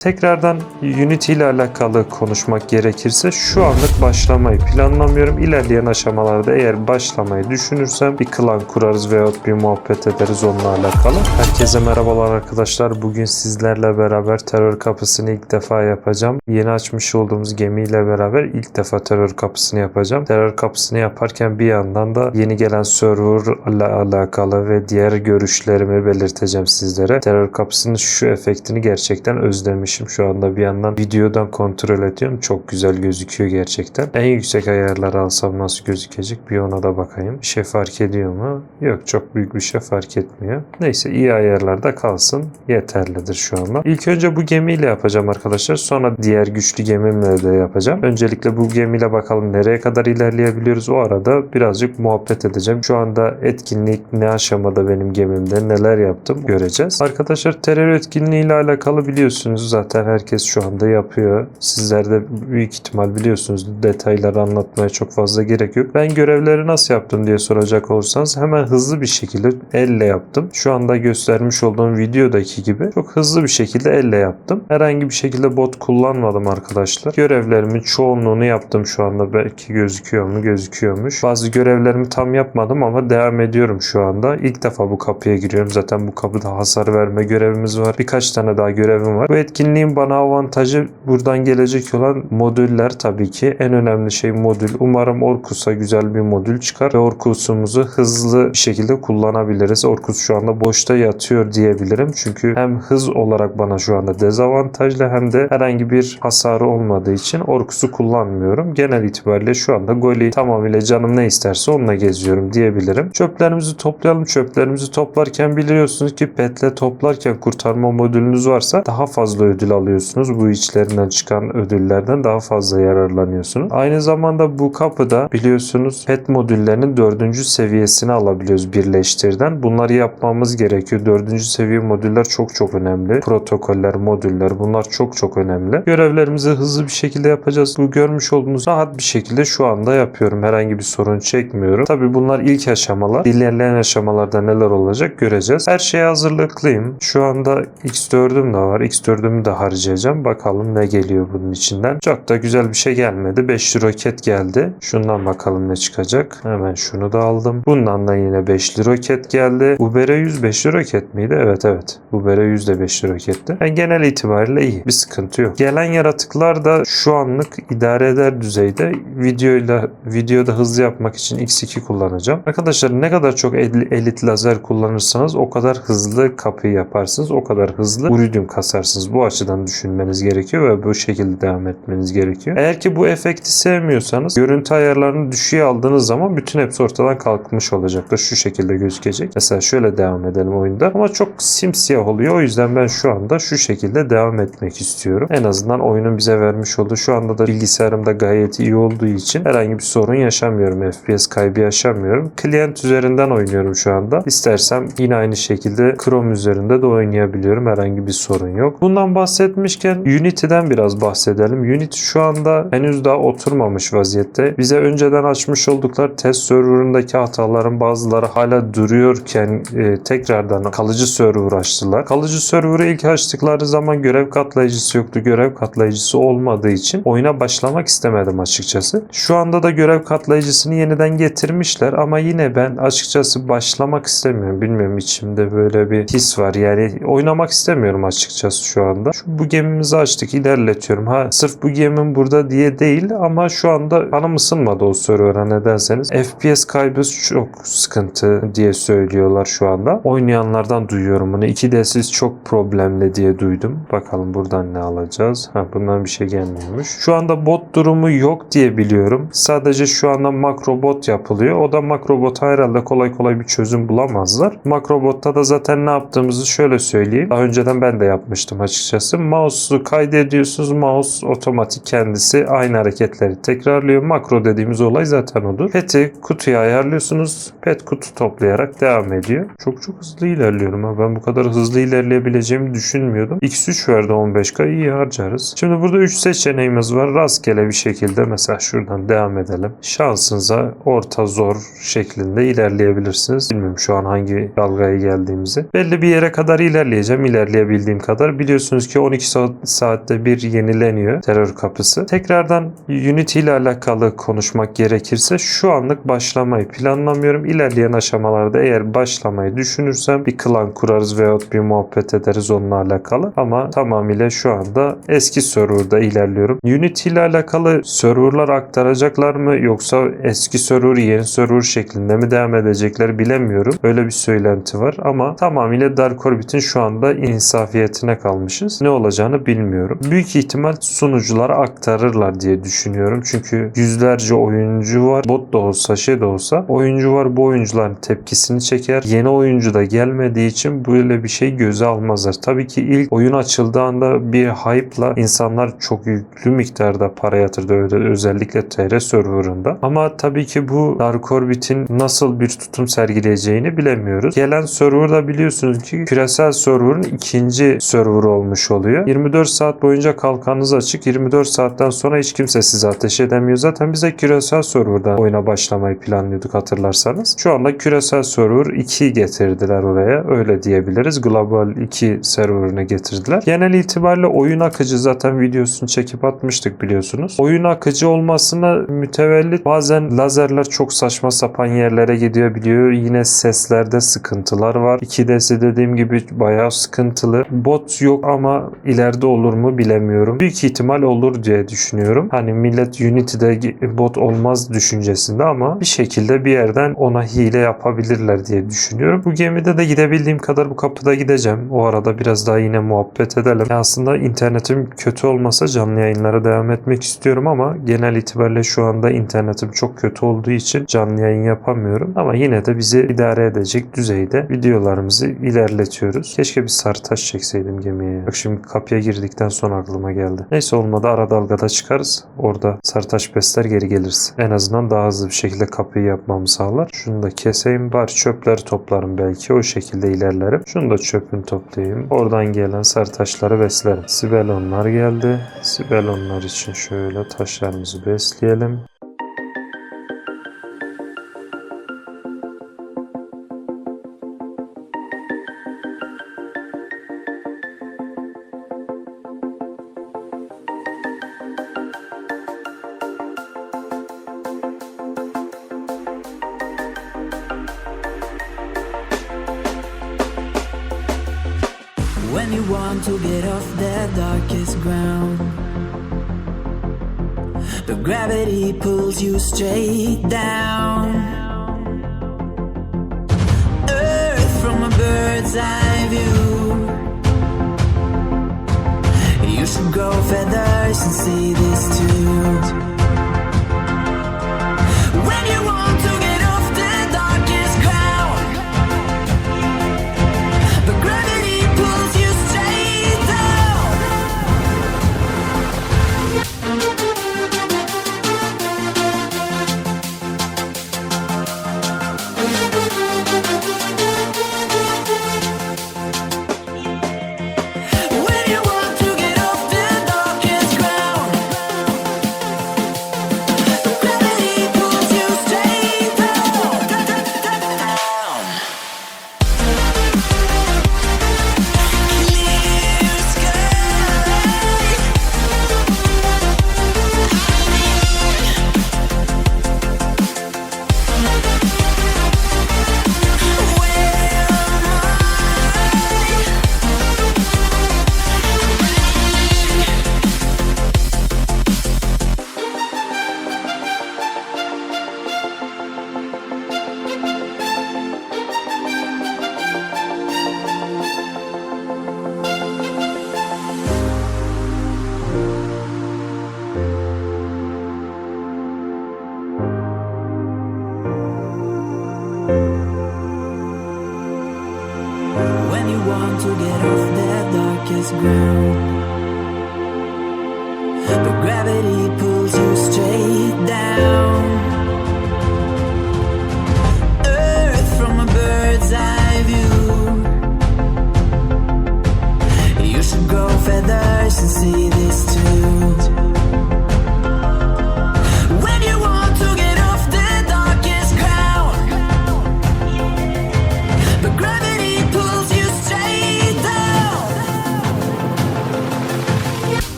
Tekrardan Unity ile alakalı konuşmak gerekirse şu anlık başlamayı planlamıyorum. İlerleyen aşamalarda eğer başlamayı düşünürsem bir klan kurarız veyahut bir muhabbet ederiz onunla alakalı. Herkese merhabalar arkadaşlar. Bugün sizlerle beraber terör kapısını ilk defa yapacağım. Yeni açmış olduğumuz gemiyle beraber ilk defa terör kapısını yapacağım. Terör kapısını yaparken bir yandan da yeni gelen server ile alakalı ve diğer görüşlerimi belirteceğim sizlere. Terör kapısının şu efektini gerçekten özlemişim şu anda bir yandan videodan kontrol ediyorum. Çok güzel gözüküyor gerçekten. En yüksek ayarları alsam nasıl gözükecek bir ona da bakayım. Bir şey fark ediyor mu? Yok çok büyük bir şey fark etmiyor. Neyse iyi ayarlarda kalsın. Yeterlidir şu anda. İlk önce bu gemiyle yapacağım arkadaşlar. Sonra diğer güçlü gemimle de yapacağım. Öncelikle bu gemiyle bakalım nereye kadar ilerleyebiliyoruz. O arada birazcık muhabbet edeceğim. Şu anda etkinlik ne aşamada benim gemimde neler yaptım göreceğiz. Arkadaşlar terör etkinliği ile alakalı biliyorsunuz zaten herkes şu anda yapıyor. Sizler de büyük ihtimal biliyorsunuz. Detayları anlatmaya çok fazla gerek yok. Ben görevleri nasıl yaptım diye soracak olursanız hemen hızlı bir şekilde elle yaptım. Şu anda göstermiş olduğum videodaki gibi çok hızlı bir şekilde elle yaptım. Herhangi bir şekilde bot kullanmadım arkadaşlar. Görevlerimin çoğunluğunu yaptım şu anda. Belki gözüküyor mu? Gözüküyormuş. Bazı görevlerimi tam yapmadım ama devam ediyorum şu anda. İlk defa bu kapıya giriyorum. Zaten bu kapıda hasar verme görevimiz var. Birkaç tane daha görevim var. Bu etkinliğin bana avantajı buradan gelecek olan modüller tabii ki. En önemli şey modül. Umarım Orkus'a güzel bir modül çıkar ve Orkus'umuzu hızlı bir şekilde kullanabiliriz. Orkus şu anda boşta yatıyor diyebilirim. Çünkü hem hız olarak bana şu anda dezavantajlı hem de herhangi bir hasarı olmadığı için Orkus'u kullanmıyorum. Genel itibariyle şu anda Goli tamamıyla canım ne isterse onunla geziyorum diyebilirim. Çöplerimizi toplayalım. Çöplerimizi toplarken biliyorsunuz ki petle toplarken kurtarma modülünüz varsa daha fazla ödül alıyorsunuz. Bu içlerinden çıkan ödüllerden daha fazla yararlanıyorsunuz. Aynı zamanda bu kapıda biliyorsunuz pet modüllerinin dördüncü seviyesini alabiliyoruz birleştirden. Bunları yapmamız gerekiyor. Dördüncü seviye modüller çok çok önemli. Protokoller, modüller bunlar çok çok önemli. Görevlerimizi hızlı bir şekilde yapacağız. Bu görmüş olduğunuz rahat bir şekilde şu anda yapıyorum. Herhangi bir sorun çekmiyorum. Tabi bunlar ilk aşamalar. İlerleyen aşamalarda neler olacak göreceğiz. Her şeye hazırlıklıyım. Şu anda X4'üm de var. X4'ümü de harcayacağım. Bakalım ne geliyor bunun içinden. Çok da güzel bir şey gelmedi. 5'li roket geldi. Şundan bakalım ne çıkacak. Hemen şunu da aldım. Bundan da yine 5'li roket geldi. Ubere 100 5'li roket miydi? Evet evet. Ubere 100 de 5'li roketti. Yani genel itibariyle iyi. Bir sıkıntı yok. Gelen yaratıklar da şu anlık idare eder düzeyde. Videoyla videoda hızlı yapmak için X2 kullanacağım. Arkadaşlar ne kadar çok el- elit lazer kullanırsanız o kadar hızlı kapıyı yaparsınız. O kadar hızlı uridium kasarsınız. Bu açıdan düşünmeniz gerekiyor ve bu şekilde devam etmeniz gerekiyor. Eğer ki bu efekti sevmiyorsanız görüntü ayarlarını düşüğe aldığınız zaman bütün hepsi ortadan kalkmış olacaktır. Şu şekilde gözükecek. Mesela şöyle devam edelim oyunda. Ama çok simsiyah oluyor. O yüzden ben şu anda şu şekilde devam etmek istiyorum. En azından oyunun bize vermiş olduğu şu anda da bilgisayarımda gayet iyi olduğu için herhangi bir sorun yaşamıyorum. FPS kaybı yaşamıyorum. Client üzerinden oynuyorum şu anda. İstersem yine aynı şekilde Chrome üzerinde de oynayabiliyorum. Herhangi bir sorun yok. Bundan bahsetmişken Unity'den biraz bahsedelim. Unity şu anda henüz daha oturmamış vaziyette. Bize önceden açmış oldukları test serverındaki hataların bazıları hala duruyorken e, tekrardan kalıcı server açtılar. Kalıcı server'ı ilk açtıkları zaman görev katlayıcısı yoktu. Görev katlayıcısı olmadığı için oyuna başlamak istemedim açıkçası. Şu anda da görev katlayıcısını yeniden getirmişler ama yine ben açıkçası başlamak istemiyorum. Bilmiyorum içimde böyle bir his var. Yani oynamak istemiyorum açıkçası şu anda. Şu, bu gemimizi açtık ilerletiyorum. Ha sırf bu gemim burada diye değil ama şu anda kanım ısınmadı o server'a ne derseniz. FPS kaybı çok sıkıntı diye söylüyorlar şu anda. Oynayanlardan duyuyorum bunu. 2D'siz çok problemli diye duydum. Bakalım buradan ne alacağız. Ha bundan bir şey gelmiyormuş. Şu anda bot durumu yok diye biliyorum. Sadece şu anda makro bot yapılıyor. O da makro bota herhalde kolay kolay bir çözüm bulamazlar. Makro botta da zaten ne yaptığımızı şöyle söyleyeyim. Daha önceden ben de yapmıştım açıkçası. Mouse'u kaydediyorsunuz. Mouse otomatik kendisi aynı hareketleri tekrarlıyor. Makro dediğimiz olay zaten odur. Pet'i kutuya ayarlıyorsunuz. Pet kutu toplayarak devam ediyor. Çok çok hızlı ilerliyorum. Ha. Ben bu kadar hızlı ilerleyebileceğimi düşünmüyordum. X3 verdi 15K iyi harcarız. Şimdi burada 3 seçeneğimiz var. Rastgele bir şekilde mesela şuradan devam edelim. Şansınıza orta zor şeklinde ilerleyebilirsiniz. Bilmiyorum şu an hangi dalgaya geldiğimizi. Belli bir yere kadar ilerleyeceğim. İlerleyebildiğim kadar. Biliyorsunuz ki 12 saat, saatte bir yenileniyor terör kapısı. Tekrardan Unity ile alakalı konuşmak gerekirse şu anlık başlamayı planlamıyorum. İlerleyen aşamalarda eğer başlamayı düşünürsem bir klan kurarız veyahut bir muhabbet ederiz onunla alakalı. Ama tamamıyla şu anda eski serverda ilerliyorum. Unity ile alakalı serverlar aktaracaklar mı yoksa eski server yeni server şeklinde mi devam edecekler bilemiyorum. Öyle bir söylenti var ama tamamıyla Dark Orbit'in şu anda insafiyetine kalmışız. Ne olacağını bilmiyorum. Büyük ihtimal sunuculara aktarırlar diye düşünüyorum. Çünkü yüzlerce oyuncu var. Bot da olsa şey de olsa oyuncu var. Bu oyuncuların tepkisini çeker. Yeni oyuncu da gelmediği için böyle bir şey göze almazlar. Tabii ki ilk oyun açıldığı anda bir hype'la insanlar çok yüklü miktarda para yatırdı özellikle TR serverında. Ama tabii ki bu Dark Orbit'in nasıl bir tutum sergileyeceğini bilemiyoruz. Gelen serverda biliyorsunuz ki küresel server'ın ikinci server olmuş oluyor. 24 saat boyunca kalkanınız açık. 24 saatten sonra hiç kimse size ateş edemiyor. Zaten biz de küresel server'dan oyuna başlamayı planlıyorduk hatırlarsanız. Şu anda küresel server 2 getirdiler oraya. Öyle diyebiliriz. Global 2 serverını getirdiler. Genel itibariyle oyun akıcı zaten videosunu çekip atmıştık biliyorsunuz. Oyun akıcı olmasına mütevellit bazen lazerler çok saçma sapan yerlere gidiyor biliyor. Yine seslerde sıkıntılar var. 2D'si dediğim gibi bayağı sıkıntılı. Bot yok ama ileride olur mu bilemiyorum. Büyük ihtimal olur diye düşünüyorum. Hani millet Unity'de bot olmaz düşüncesinde ama bir şekilde bir yerden ona hile yapabilirler diye düşünüyorum. Bu gemide de gidebildiğim kadar bu kapıda gideceğim. O arada biraz daha yine muhabbet edelim. Ya aslında internetim kötü olmasa canlı yayınlara devam etmek istiyorum ama genel itibariyle şu anda internetim çok kötü olduğu için canlı yayın yapamıyorum. Ama yine de bizi idare edecek düzeyde videolarımızı ilerletiyoruz. Keşke bir sarı taş çekseydim gemiye. Bak şimdi kapıya girdikten sonra aklıma geldi. Neyse olmadı ara dalgada çıkarız. Orada sarı taş besler geri geliriz. En azından daha hızlı bir şekilde kapıyı yapmamı sağlar. Şunu da keseyim. Bari çöpleri toplarım belki. O şekilde ilerlerim. Şunu da çöpünü toplayayım. Oradan gelen sarı taşları beslerim. Sibelonlar geldi. Sibelonlar için şöyle taşlarımızı besleyelim. When to get off the darkest ground, the gravity pulls you straight down. Earth from a bird's eye view. You should grow feathers and see this too.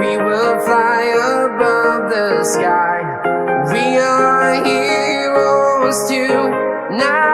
We will fly above the sky. We are heroes tonight.